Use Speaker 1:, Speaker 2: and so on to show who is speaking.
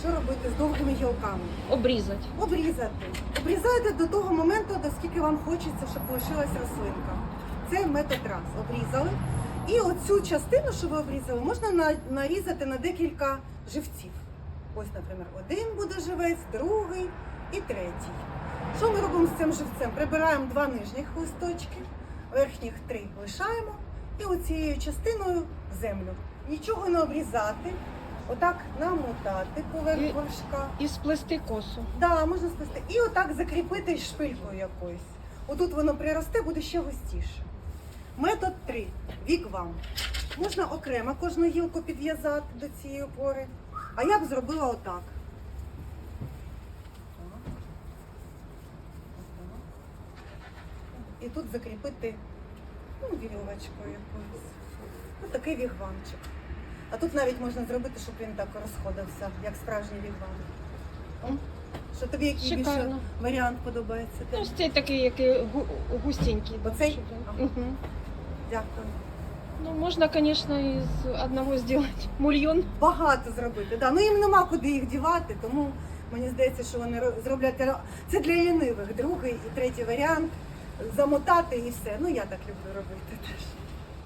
Speaker 1: що робити з довгими гілками?
Speaker 2: Обрізати.
Speaker 1: Обрізати. Обрізайте до того моменту, до скільки вам хочеться, щоб лишилась рослинка. Це метод раз. Обрізали. І оцю частину, що ви обрізали, можна нарізати на декілька живців. Ось, наприклад, один буде живець, другий і третій. Що ми робимо з цим живцем? Прибираємо два нижніх листочки, верхніх три лишаємо і оцією частиною землю. Нічого не обрізати, отак намотати поверх
Speaker 2: І-
Speaker 1: горшка.
Speaker 2: І сплести косу.
Speaker 1: Да, можна сплести. І отак закріпити шпилькою якоюсь. Отут воно приросте, буде ще густіше. Метод 3. Вік вам. Можна окремо кожну гілку підв'язати до цієї опори. А я б зробила отак. Так. Отак. І тут закріпити ну, вірьовочкою якоюсь. Ось такий вігвамчик. А тут навіть можна зробити, щоб він так розходився, як справжній вігвам. Що тобі який більше варіант подобається?
Speaker 2: Ну, ось цей такий, який гу- густенький.
Speaker 1: Оцей?
Speaker 2: Щоб він-
Speaker 1: Ага.
Speaker 2: Мгм.
Speaker 1: Дякую.
Speaker 2: Ну, можна, звісно, із одного зробити мульйон.
Speaker 1: Багато зробити. Да. Ну їм нема куди їх дівати, тому мені здається, що вони ро- зроблять ра- це для лінивих. Другий і третій варіант замотати і все. Ну я так люблю робити теж.